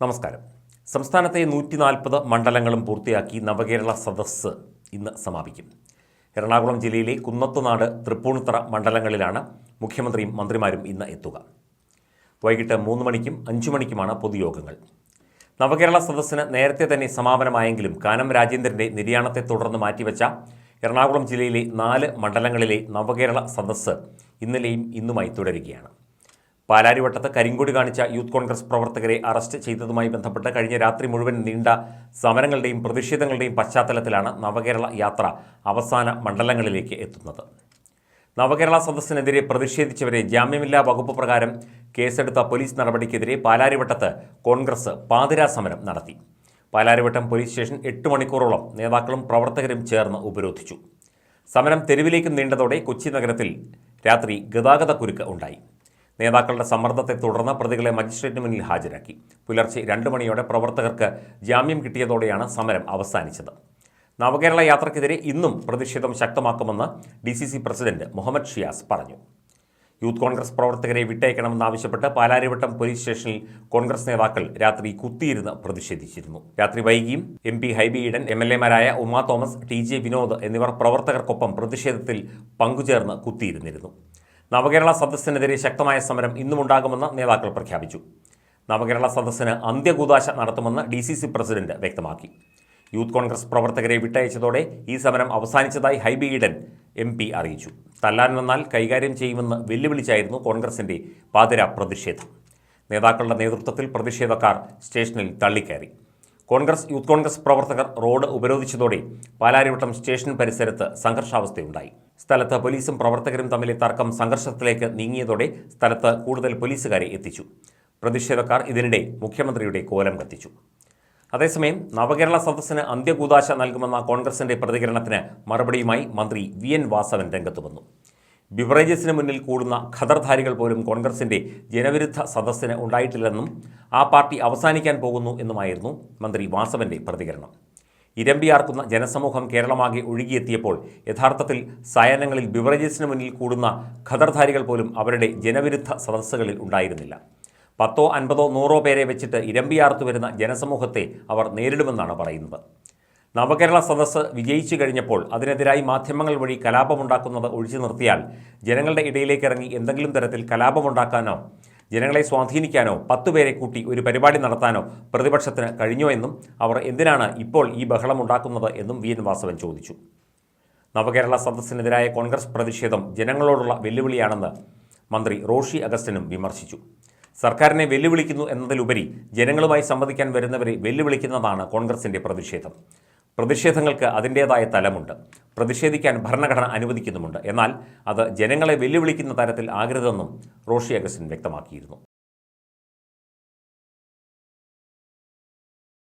നമസ്കാരം. സംസ്ഥാനത്തെ നൂറ്റി നാൽപ്പത് മണ്ഡലങ്ങളും പൂർത്തിയാക്കി നവകേരള സദസ്സ് ഇന്ന് സമാപിക്കും. എറണാകുളം ജില്ലയിലെ കുന്നത്തുനാട് തൃപ്പൂണിത്തറ മണ്ഡലങ്ങളിലാണ് മുഖ്യമന്ത്രിയും മന്ത്രിമാരും ഇന്ന് എത്തുക. വൈകിട്ട് മൂന്ന് മണിക്കും അഞ്ചു മണിക്കുമാണ് പൊതുയോഗങ്ങൾ. നവകേരള സദസ്സിന് നേരത്തെ തന്നെ സമാപനമായെങ്കിലും കാനം രാജേന്ദ്രന്റെ നിര്യാണത്തെ തുടർന്ന് മാറ്റിവെച്ച എറണാകുളം ജില്ലയിലെ നാല് മണ്ഡലങ്ങളിലെ നവകേരള സദസ്സ് ഇന്നലെയും ഇന്നുമായി തുടരുകയാണ്. പാലാരിവട്ടത്ത് കരിങ്കൊടി കാണിച്ച യൂത്ത് കോൺഗ്രസ് പ്രവർത്തകരെ അറസ്റ്റ് ചെയ്തതുമായി ബന്ധപ്പെട്ട് കഴിഞ്ഞ രാത്രി മുഴുവൻ നീണ്ട സമരങ്ങളുടെയും പ്രതിഷേധങ്ങളുടെയും പശ്ചാത്തലത്തിലാണ് നവകേരള യാത്ര അവസാന മണ്ഡലങ്ങളിലേക്ക് എത്തുന്നത്. നവകേരള സദസ്സിനെതിരെ പ്രതിഷേധിച്ചവരെ ജാമ്യമില്ലാ വകുപ്പ് പ്രകാരം കേസെടുത്ത പോലീസ് നടപടിക്കെതിരെ പാലാരിവട്ടത്ത് കോൺഗ്രസ് പാതിരാ സമരം നടത്തി. പാലാരിവട്ടം പോലീസ് സ്റ്റേഷൻ എട്ട് മണിക്കൂറോളം നേതാക്കളും പ്രവർത്തകരും ചേർന്ന് ഉപരോധിച്ചു. സമരം തെരുവിലേക്ക് നീണ്ടതോടെ കൊച്ചി നഗരത്തിൽ രാത്രി ഗതാഗത കുരുക്ക് ഉണ്ടായി. നേതാക്കളുടെ സമ്മർദ്ദത്തെ തുടർന്ന് പ്രതികളെ മജിസ്ട്രേറ്റിന് മുന്നിൽ ഹാജരാക്കി. പുലർച്ചെ രണ്ട് മണിയോടെ പ്രവർത്തകർക്ക് ജാമ്യം കിട്ടിയതോടെയാണ് സമരം അവസാനിച്ചത്. നവകേരള യാത്രയ്ക്കെതിരെ ഇന്നും പ്രതിഷേധം ശക്തമാക്കുമെന്ന് D C C president Muhammad Shiyas പറഞ്ഞു. യൂത്ത് കോൺഗ്രസ് പ്രവർത്തകരെ വിട്ടയക്കണമെന്നാവശ്യപ്പെട്ട് പാലാരിവട്ടം പോലീസ് സ്റ്റേഷനിൽ കോൺഗ്രസ് നേതാക്കൾ രാത്രി കുത്തിയിരുന്ന് പ്രതിഷേധിച്ചിരുന്നു. രാത്രി വൈകിയും M P Hibi Eden M L എമാരായ Uma Thomas T J Vinod എന്നിവർ പ്രവർത്തകർക്കൊപ്പം പ്രതിഷേധത്തിൽ പങ്കുചേർന്ന് കുത്തിയിരുന്നിരുന്നു. നവകേരള സദസ്സിനെതിരെ ശക്തമായ സമരം ഇന്നുമുണ്ടാകുമെന്ന് നേതാക്കൾ പ്രഖ്യാപിച്ചു. നവകേരള സദസ്സിന് അന്ത്യകൂതാശ നടത്തുമെന്ന് ഡി സി സി പ്രസിഡന്റ് വ്യക്തമാക്കി. യൂത്ത് കോൺഗ്രസ് പ്രവർത്തകരെ വിട്ടയച്ചതോടെ ഈ സമരം അവസാനിച്ചതായി ഹൈബി ഈഡൻ എം പി അറിയിച്ചു. തല്ലാൻ വന്നാൽ കൈകാര്യം ചെയ്യുമെന്ന് വെല്ലുവിളിച്ചായിരുന്നു കോൺഗ്രസിന്റെ പാതിര പ്രതിഷേധം. നേതാക്കളുടെ നേതൃത്വത്തിൽ പ്രതിഷേധക്കാർ സ്റ്റേഷനിൽ തള്ളിക്കയറി. കോൺഗ്രസ് യൂത്ത് കോൺഗ്രസ് പ്രവർത്തകർ റോഡ് ഉപരോധിച്ചതോടെ പാലാരിവട്ടം സ്റ്റേഷൻ പരിസരത്ത് സംഘർഷാവസ്ഥയുണ്ടായി. സ്ഥലത്ത് പോലീസും പ്രവർത്തകരും തമ്മിലെ തർക്കം സംഘർഷത്തിലേക്ക് നീങ്ങിയതോടെ സ്ഥലത്ത് കൂടുതൽ പോലീസുകാരെ എത്തിച്ചു. പ്രതിഷേധക്കാർ ഇതിനിടെ മുഖ്യമന്ത്രിയുടെ കോലം കത്തിച്ചു. അതേസമയം നവകേരള സദസ്സിന് അന്ത്യകൂതാശ നൽകുമെന്ന കോൺഗ്രസിന്റെ പ്രതികരണത്തിന് മറുപടിയുമായി മന്ത്രി വി എൻ വാസവൻ രംഗത്ത് വന്നു. ബിവറേജസിന് മുന്നിൽ കൂടുന്ന ഖദർധാരികൾ പോലും കോൺഗ്രസിന്റെ ജനവിരുദ്ധ സദസ്സിന് ഉണ്ടായിട്ടില്ലെന്നും ആ പാർട്ടി അവസാനിക്കാൻ പോകുന്നു എന്നുമായിരുന്നു മന്ത്രി വാസവന്റെ പ്രതികരണം. ഇരമ്പിയാർക്കുന്ന ജനസമൂഹം കേരളമാകെ ഒഴുകിയെത്തിയപ്പോൾ യഥാർത്ഥത്തിൽ സായാഹ്നങ്ങളിൽ ബിവറേജസിന് മുന്നിൽ കൂടുന്ന ഖദർധാരികൾ പോലും അവരുടെ ജനവിരുദ്ധ സദസ്സുകളിൽ ഉണ്ടായിരുന്നില്ല. പത്തോ അൻപതോ നൂറോ പേരെ വെച്ചിട്ട് ഇരമ്പിയാർത്തു വരുന്ന ജനസമൂഹത്തെ അവർ നേരിടുമെന്നാണ് പറയുന്നത്. നവകേരള സദസ്സ് വിജയിച്ചു കഴിഞ്ഞപ്പോൾ അതിനെതിരായി മാധ്യമങ്ങൾ വഴി കലാപമുണ്ടാക്കുന്നത് ഒഴിച്ചു നിർത്തിയാൽ ജനങ്ങളുടെ ഇടയിലേക്ക് ഇറങ്ങി എന്തെങ്കിലും തരത്തിൽ കലാപമുണ്ടാക്കാനോ ജനങ്ങളെ സ്വാധീനിക്കാനോ പത്തു പേരെ കൂട്ടി ഒരു പരിപാടി നടത്താനോ പ്രതിപക്ഷത്തിന് കഴിഞ്ഞോ എന്നും അവർ എന്തിനാണ് ഇപ്പോൾ ഈ ബഹളമുണ്ടാക്കുന്നത് എന്നും വി എൻ വാസവൻ ചോദിച്ചു. നവകേരള സദസ്സിനെതിരായ കോൺഗ്രസ് പ്രതിഷേധം ജനങ്ങളോടുള്ള വെല്ലുവിളിയാണെന്ന് മന്ത്രി റോഷി അഗസ്റ്റിനും വിമർശിച്ചു. സർക്കാരിനെ വെല്ലുവിളിക്കുന്നു എന്നതിലുപരി ജനങ്ങളുമായി സംവദിക്കാൻ വരുന്നവരെ വെല്ലുവിളിക്കുന്നതാണ് കോൺഗ്രസിന്റെ പ്രതിഷേധം. പ്രതിഷേധങ്ങൾക്ക് അതിന്റേതായ തലമുണ്ട്. പ്രതിഷേധിക്കാൻ ഭരണഘടന അനുവദിക്കുന്നുമുണ്ട്. എന്നാൽ അത് ജനങ്ങളെ വെല്ലുവിളിക്കുന്ന തരത്തിൽ ആകരുതെന്നും റോഷി അഗസ്റ്റിൻ വ്യക്തമാക്കിയിരുന്നു.